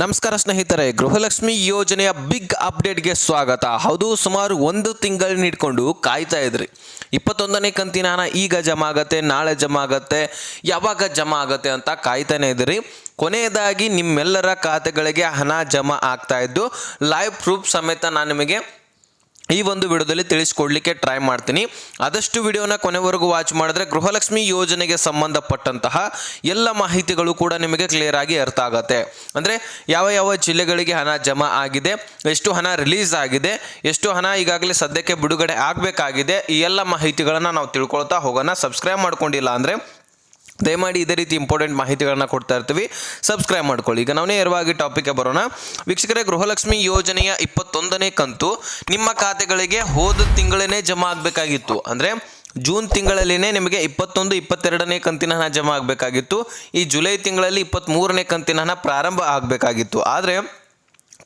ನಮಸ್ಕಾರ ಸ್ನೇಹಿತರೆ, ಗೃಹಲಕ್ಷ್ಮಿ ಯೋಜನೆಯ ಬಿಗ್ ಅಪ್ಡೇಟ್ಗೆ ಸ್ವಾಗತ. ಹೌದು, ಸುಮಾರು ಒಂದು ತಿಂಗಳನ್ನ ಇಟ್ಕೊಂಡು ಕಾಯ್ತಾ ಇದ್ರಿ. ಇಪ್ಪತ್ತೊಂದನೇ ಕಂತಿನ ಹಣ ಈಗ ಜಮಾ ಆಗತ್ತೆ, ನಾಳೆ ಜಮಾ ಆಗತ್ತೆ, ಯಾವಾಗ ಜಮಾ ಆಗತ್ತೆ ಅಂತ ಕಾಯ್ತಾನೆ ಇದ್ರಿ. ಕೊನೆಯದಾಗಿ ನಿಮ್ಮೆಲ್ಲರ ಖಾತೆಗಳಿಗೆ ಹಣ ಜಮಾ ಆಗ್ತಾ ಇದ್ದು ಲೈವ್ ಪ್ರೂಫ್ ಸಮೇತ ನಾನು ನಿಮಗೆ ಈ ಒಂದು ವಿಡಿಯೋದಲ್ಲಿ ತಿಳಿಸ್ಕೊಡ್ಲಿಕ್ಕೆ ಟ್ರೈ ಮಾಡ್ತೀನಿ. ಆದಷ್ಟು ವಿಡಿಯೋನ ಕೊನೆವರೆಗೂ ವಾಚ್ ಮಾಡಿದ್ರೆ ಗೃಹಲಕ್ಷ್ಮಿ ಯೋಜನೆಗೆ ಸಂಬಂಧಪಟ್ಟಂತಹ ಎಲ್ಲ ಮಾಹಿತಿಗಳು ಕೂಡ ನಿಮಗೆ ಕ್ಲಿಯರ್ ಆಗಿ ಅರ್ಥ ಆಗುತ್ತೆ. ಅಂದರೆ ಯಾವ ಯಾವ ಜಿಲ್ಲೆಗಳಿಗೆ ಹಣ ಜಮಾ ಆಗಿದೆ, ಎಷ್ಟು ಹಣ ರಿಲೀಸ್ ಆಗಿದೆ, ಎಷ್ಟು ಹಣ ಈಗಾಗಲೇ ಸದ್ಯಕ್ಕೆ ಬಿಡುಗಡೆ ಆಗಬೇಕಾಗಿದೆ, ಈ ಎಲ್ಲ ಮಾಹಿತಿಗಳನ್ನು ನಾವು ತಿಳ್ಕೊಳ್ತಾ ಹೋಗೋಣ. ಸಬ್ಸ್ಕ್ರೈಬ್ ಮಾಡ್ಕೊಂಡಿಲ್ಲ ಅಂದರೆ ದಯಮಾಡಿ ಇದೇ ರೀತಿ ಇಂಪಾರ್ಟೆಂಟ್ ಮಾಹಿತಿಗಳನ್ನ ಕೊಡ್ತಾ ಇರ್ತೀವಿ. ಸಬ್ಸ್ಕ್ರೈಬ್ ಮಾಡ್ಕೊಳ್ಳಿ. ಈಗ ನಾವೇ ನೇರವಾಗಿ ಟಾಪಿಕ್ಗೆ ಬರೋಣ. ವೀಕ್ಷಕರೇ, ಗೃಹಲಕ್ಷ್ಮಿ ಯೋಜನೆಯ ಇಪ್ಪತ್ತೊಂದನೇ ಕಂತು ನಿಮ್ಮ ಖಾತೆಗಳಿಗೆ ಹೋದ ತಿಂಗಳೇ ಜಮಾ ಆಗಬೇಕಾಗಿತ್ತು. ಅಂದರೆ ಜೂನ್ ತಿಂಗಳಲ್ಲಿನೇ ನಿಮಗೆ ಇಪ್ಪತ್ತೊಂದು, ಇಪ್ಪತ್ತೆರಡನೇ ಕಂತಿನ ಹಣ ಜಮಾ ಆಗಬೇಕಾಗಿತ್ತು. ಈ ಜುಲೈ ತಿಂಗಳಲ್ಲಿ ಇಪ್ಪತ್ತ್ಮೂರನೇ ಕಂತಿನ ಹಣ ಪ್ರಾರಂಭ ಆಗಬೇಕಾಗಿತ್ತು. ಆದರೆ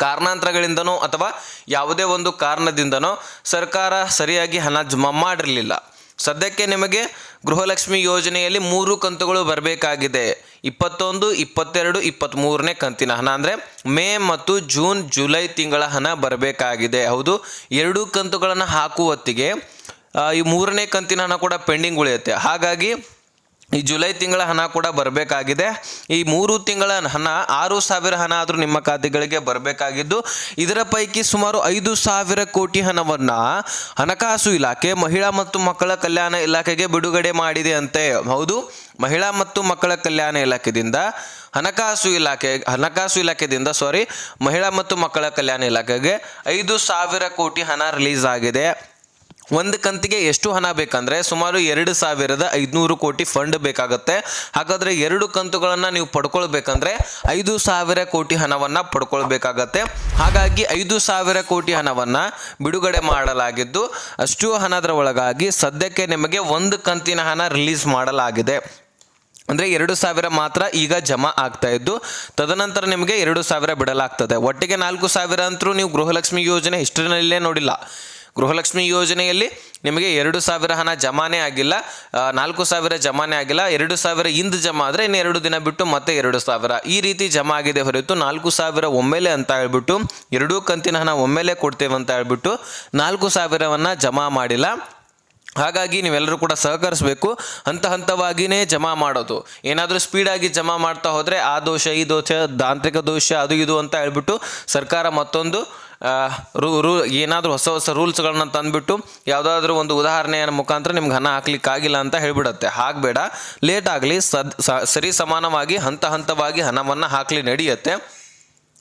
ಕಾರಣಾಂತರಗಳಿಂದನೋ ಅಥವಾ ಯಾವುದೇ ಒಂದು ಕಾರಣದಿಂದನೋ ಸರ್ಕಾರ ಸರಿಯಾಗಿ ಹಣ ಜಮಾ ಮಾಡಿರಲಿಲ್ಲ. ಸದ್ಯಕ್ಕೆ ನಿಮಗೆ ಗೃಹಲಕ್ಷ್ಮಿ ಯೋಜನೆಯಲ್ಲಿ ಮೂರು ಕಂತುಗಳು ಬರಬೇಕಾಗಿದೆ. ಇಪ್ಪತ್ತೊಂದು, ಇಪ್ಪತ್ತೆರಡು ಇಪ್ಪತ್ತ್ಮೂರನೇ ಕಂತಿನ ಹಣ ಅಂದರೆ ಮೇ ಮತ್ತು ಜೂನ್, ಜುಲೈ ತಿಂಗಳ ಹಣ ಬರಬೇಕಾಗಿದೆ. ಹೌದು, ಎರಡು ಕಂತುಗಳನ್ನು ಹಾಕುವ ಹೊತ್ತಿಗೆ ಈ ಮೂರನೇ ಕಂತಿನ ಹಣ ಕೂಡ ಪೆಂಡಿಂಗ್ ಉಳಿಯುತ್ತೆ. ಹಾಗಾಗಿ ಈ ಜುಲೈ ತಿಂಗಳ ಹಣ ಕೂಡ ಬರಬೇಕಾಗಿದೆ. ಈ ಮೂರು ತಿಂಗಳ ಹಣ, ಆರು ಸಾವಿರ ಹಣ ಆದರೂ ನಿಮ್ಮ ಖಾತೆಗಳಿಗೆ ಬರಬೇಕಾಗಿದ್ದು, ಇದರ ಪೈಕಿ ಸುಮಾರು ಐದು ಸಾವಿರ ಕೋಟಿ ಹಣವನ್ನು ಹಣಕಾಸು ಇಲಾಖೆ, ಮಹಿಳಾ ಮತ್ತು ಮಕ್ಕಳ ಕಲ್ಯಾಣ ಇಲಾಖೆಗೆ ಬಿಡುಗಡೆ ಮಾಡಿದೆ ಅಂತೆ. ಹೌದು, ಮಹಿಳಾ ಮತ್ತು ಮಕ್ಕಳ ಕಲ್ಯಾಣ ಇಲಾಖೆಯಿಂದ ಹಣಕಾಸು ಇಲಾಖೆ, ಹಣಕಾಸು ಇಲಾಖೆಯಿಂದ ಸಾರಿ ಮಹಿಳಾ ಮತ್ತು ಮಕ್ಕಳ ಕಲ್ಯಾಣ ಇಲಾಖೆಗೆ ಐದು ಸಾವಿರ ಕೋಟಿ ಹಣ ರಿಲೀಸ್ ಆಗಿದೆ. ಒಂದು ಕಂತಿಗೆ ಎಷ್ಟು ಹಣ ಬೇಕಂದ್ರೆ ಸುಮಾರು ಎರಡು ಸಾವಿರದ ಐದುನೂರು ಕೋಟಿ ಫಂಡ್ ಬೇಕಾಗುತ್ತೆ. ಹಾಗಾದ್ರೆ ಎರಡು ಕಂತುಗಳನ್ನು ನೀವು ಪಡ್ಕೊಳ್ಬೇಕಂದ್ರೆ ಐದು ಸಾವಿರ ಕೋಟಿ ಹಣವನ್ನು ಪಡ್ಕೊಳ್ಬೇಕಾಗತ್ತೆ. ಹಾಗಾಗಿ ಐದು ಸಾವಿರ ಕೋಟಿ ಹಣವನ್ನು ಬಿಡುಗಡೆ ಮಾಡಲಾಗಿದ್ದು, ಅಷ್ಟು ಹಣದ ಒಳಗಾಗಿ ಸದ್ಯಕ್ಕೆ ನಿಮಗೆ ಒಂದು ಕಂತಿನ ಹಣ ರಿಲೀಸ್ ಮಾಡಲಾಗಿದೆ. ಅಂದರೆ ಎರಡು ಸಾವಿರ ಮಾತ್ರ ಈಗ ಜಮಾ ಆಗ್ತಾ ಇದ್ದು, ತದನಂತರ ನಿಮಗೆ ಎರಡು ಸಾವಿರ ಬಿಡಲಾಗ್ತದೆ. ಒಟ್ಟಿಗೆ ನಾಲ್ಕು ಸಾವಿರ ಅಂತರೂ ನೀವು ಗೃಹಲಕ್ಷ್ಮಿ ಯೋಜನೆ ಹಿಸ್ಟ್ರಿನಲ್ಲೇ ನೋಡಿಲ್ಲ. ಗೃಹಲಕ್ಷ್ಮಿ ಯೋಜನೆಯಲ್ಲಿ ನಿಮಗೆ ಎರಡು ಸಾವಿರ ಹಣ ಜಮಾನೇ ಆಗಿಲ್ಲ ನಾಲ್ಕು ಸಾವಿರ ಜಮಾನೇ ಆಗಿಲ್ಲ, ಎರಡು ಸಾವಿರ ಇಂದು ಜಮಾ ಆದರೆ ಇನ್ನು ಎರಡು ದಿನ ಬಿಟ್ಟು ಮತ್ತೆ ಎರಡು ಸಾವಿರ. ಈ ರೀತಿ ಜಮಾ ಆಗಿದೆ ಹೊರತು ನಾಲ್ಕು ಸಾವಿರ ಒಮ್ಮೆಲೆ ಅಂತ ಹೇಳ್ಬಿಟ್ಟು, ಎರಡೂ ಕಂತಿನ ಹಣ ಒಮ್ಮೆಲೆ ಕೊಡ್ತೇವೆ ಅಂತ ಹೇಳ್ಬಿಟ್ಟು ನಾಲ್ಕು ಸಾವಿರವನ್ನು ಜಮಾ ಮಾಡಿಲ್ಲ. ಹಾಗಾಗಿ ನೀವೆಲ್ಲರೂ ಕೂಡ ಸಹಕರಿಸಬೇಕು. ಹಂತ ಹಂತವಾಗಿಯೇ ಜಮಾ ಮಾಡೋದು. ಏನಾದರೂ ಸ್ಪೀಡಾಗಿ ಜಮಾ ಮಾಡ್ತಾ ಹೋದರೆ ಆ ದೋಷ, ಈ ದೋಷ, ತಾಂತ್ರಿಕ ದೋಷ, ಅದು ಇದು ಅಂತ ಹೇಳ್ಬಿಟ್ಟು ಸರ್ಕಾರ ಮತ್ತೊಂದು ರೂ ರೂ, ಏನಾದರೂ ಹೊಸ ಹೊಸ ರೂಲ್ಸ್ಗಳನ್ನ ತಂದುಬಿಟ್ಟು ಯಾವುದಾದ್ರೂ ಒಂದು ಉದಾಹರಣೆಯ ಮುಖಾಂತರ ನಿಮ್ಗೆ ಹಣ ಹಾಕ್ಲಿಕ್ಕಾಗಿಲ್ಲ ಅಂತ ಹೇಳ್ಬಿಡತ್ತೆ. ಹಾಗಬೇಡ. ಲೇಟ್ ಆಗಲಿ ಸದ್ ಸರಿ ಸಮಾನವಾಗಿ ಹಂತ ಹಂತವಾಗಿ ಹಣವನ್ನು ಹಾಕಲಿ ನಡೆಯುತ್ತೆ.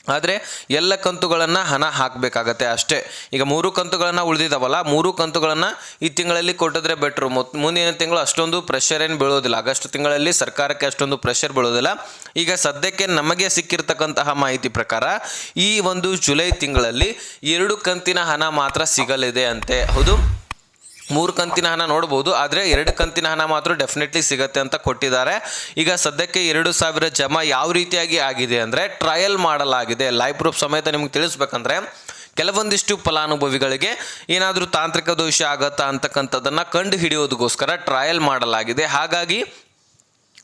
ಆದರೆ ಎಲ್ಲ ಕಂತುಗಳನ್ನು ಹಣ ಹಾಕಬೇಕಾಗತ್ತೆ ಅಷ್ಟೇ. ಈಗ ಮೂರು ಕಂತುಗಳನ್ನು ಉಳಿದಿದ್ದಾವಲ್ಲ ಮೂರು ಕಂತುಗಳನ್ನು ಈ ತಿಂಗಳಲ್ಲಿ ಕೊಟ್ಟಿದ್ರೆ ಬೆಟ್ರು ಮುಂದಿನ ತಿಂಗಳು ಅಷ್ಟೊಂದು ಪ್ರೆಷರ್ ಏನು ಬೀಳೋದಿಲ್ಲ. ಆಗಸ್ಟ್ ತಿಂಗಳಲ್ಲಿ ಸರ್ಕಾರಕ್ಕೆ ಅಷ್ಟೊಂದು ಪ್ರೆಷರ್ ಬೀಳೋದಿಲ್ಲ. ಈಗ ಸದ್ಯಕ್ಕೆ ನಮಗೆ ಸಿಕ್ಕಿರ್ತಕ್ಕಂತಹ ಮಾಹಿತಿ ಪ್ರಕಾರ ಈ ಒಂದು ಜುಲೈ ತಿಂಗಳಲ್ಲಿ ಎರಡು ಕಂತಿನ ಹಣ ಮಾತ್ರ ಸಿಗಲಿದೆ ಅಂತೆ. ಹೌದು? ಮೂರು ಕಂತಿನ ಹಣ ನೋಡ್ಬೋದು, ಆದರೆ ಎರಡು ಕಂತಿನ ಹಣ ಮಾತ್ರ ಡೆಫಿನೆಟ್ಲಿ ಸಿಗತ್ತೆ ಅಂತ ಕೊಟ್ಟಿದ್ದಾರೆ. ಈಗ ಸದ್ಯಕ್ಕೆ ಎರಡು ಸಾವಿರ ಜಮಾ ಯಾವ ರೀತಿಯಾಗಿ ಆಗಿದೆ ಅಂದರೆ ಟ್ರಯಲ್ ಮಾಡಲಾಗಿದೆ. ಲೈವ್ ಪ್ರೂಫ್ ಸಮೇತ ನಿಮ್ಗೆ ತಿಳಿಸ್ಬೇಕಂದ್ರೆ, ಕೆಲವೊಂದಿಷ್ಟು ಫಲಾನುಭವಿಗಳಿಗೆ ಏನಾದರೂ ತಾಂತ್ರಿಕ ದೋಷ ಆಗತ್ತಾ ಅಂತಕ್ಕಂಥದ್ದನ್ನು ಕಂಡು ಹಿಡಿಯೋದಕ್ಕೋಸ್ಕರ ಟ್ರಯಲ್ ಮಾಡಲಾಗಿದೆ. ಹಾಗಾಗಿ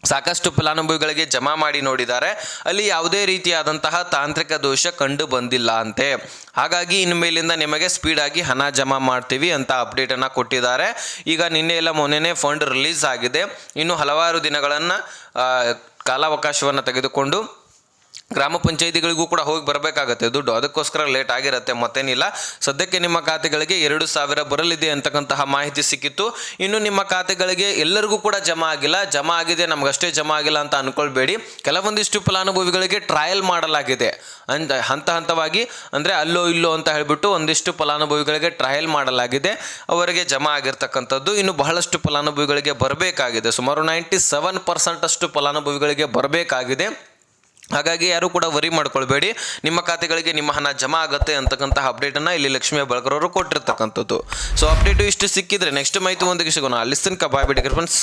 ಸಾಕಷ್ಟು ಫಲಾನುಭವಿಗಳಿಗೆ ಜಮಾ ಮಾಡಿ ನೋಡಿದ್ದಾರೆ. ಅಲ್ಲಿ ಯಾವುದೇ ರೀತಿಯಾದಂತಹ ತಾಂತ್ರಿಕ ದೋಷ ಕಂಡು ಬಂದಿಲ್ಲ ಅಂತೆ. ಹಾಗಾಗಿ ಇನ್ಮೇಲಿಂದ ನಿಮಗೆ ಸ್ಪೀಡಾಗಿ ಹಣ ಜಮಾ ಮಾಡ್ತೀವಿ ಅಂತ ಅಪ್ಡೇಟನ್ನು ಕೊಟ್ಟಿದ್ದಾರೆ. ಈಗ ನಿನ್ನೆ ಎಲ್ಲ ಮೊನ್ನೆ ಫಂಡ್ ರಿಲೀಸ್ ಆಗಿದೆ. ಇನ್ನು ಹಲವಾರು ದಿನಗಳನ್ನು ಕಾಲಾವಕಾಶವನ್ನು ತೆಗೆದುಕೊಂಡು ಗ್ರಾಮ ಪಂಚಾಯಿತಿಗಳಿಗೂ ಕೂಡ ಹೋಗಿ ಬರಬೇಕಾಗತ್ತೆ. ದುಡ್ಡು ಅದಕ್ಕೋಸ್ಕರ ಲೇಟ್ ಆಗಿರುತ್ತೆ, ಮತ್ತೇನಿಲ್ಲ. ಸದ್ಯಕ್ಕೆ ನಿಮ್ಮ ಖಾತೆಗಳಿಗೆ ಎರಡು ಸಾವಿರ ಬರಲಿದೆ ಅಂತಕ್ಕಂತಹ ಮಾಹಿತಿ ಸಿಕ್ಕಿತ್ತು. ಇನ್ನು ನಿಮ್ಮ ಖಾತೆಗಳಿಗೆ ಎಲ್ಲರಿಗೂ ಕೂಡ ಜಮಾ ಆಗಿಲ್ಲ. ಜಮಾ ಆಗಿದೆ, ನಮಗಷ್ಟೇ ಜಮಾ ಆಗಿಲ್ಲ ಅಂತ ಅನ್ಕೊಳ್ಬೇಡಿ. ಕೆಲವೊಂದಿಷ್ಟು ಫಲಾನುಭವಿಗಳಿಗೆ ಟ್ರಯಲ್ ಮಾಡಲಾಗಿದೆ. ಅಂತ ಹಂತ ಹಂತವಾಗಿ, ಅಂದರೆ ಅಲ್ಲೋ ಇಲ್ಲೋ ಅಂತ ಹೇಳಿಬಿಟ್ಟು ಒಂದಿಷ್ಟು ಫಲಾನುಭವಿಗಳಿಗೆ ಟ್ರಯಲ್ ಮಾಡಲಾಗಿದೆ. ಅವರಿಗೆ ಜಮಾ ಆಗಿರ್ತಕ್ಕಂಥದ್ದು ಇನ್ನು ಬಹಳಷ್ಟು ಫಲಾನುಭವಿಗಳಿಗೆ ಬರಬೇಕಾಗಿದೆ. ಸುಮಾರು ನೈಂಟಿ ಸೆವೆನ್ ಪರ್ಸೆಂಟ್ ಅಷ್ಟು ಫಲಾನುಭವಿಗಳಿಗೆ ಬರಬೇಕಾಗಿದೆ. ಹಾಗಾಗಿ ಯಾರು ಕೂಡ ವರಿ ಮಾಡ್ಕೊಳ್ಬೇಡಿ. ನಿಮ್ಮ ಖಾತೆಗಳಿಗೆ ನಿಮ್ಮ ಹಣ ಜಮಾ ಆಗುತ್ತೆ ಅಂತಕ್ಕಂತಹ ಅಪ್ಡೇಟನ್ನು ಇಲ್ಲಿ ಲಕ್ಷ್ಮೀ ಬಳಕರವರು ಕೊಟ್ಟಿರ್ತಕ್ಕಂಥದ್ದು. ಸೊ ಅಪ್ಡೇಟು ಇಷ್ಟು ಸಿಕ್ಕಿದ್ರೆ ನೆಕ್ಸ್ಟ್ ಮಾಹಿತಿ ಒಂದಿಗೆ ಸಿಗೋಣ. ಅಲ್ಲಿ ಕಬಾಯ್ ಬಾಯ್ ಬಿಡಿ ಫ್ರೆಂಡ್ಸ್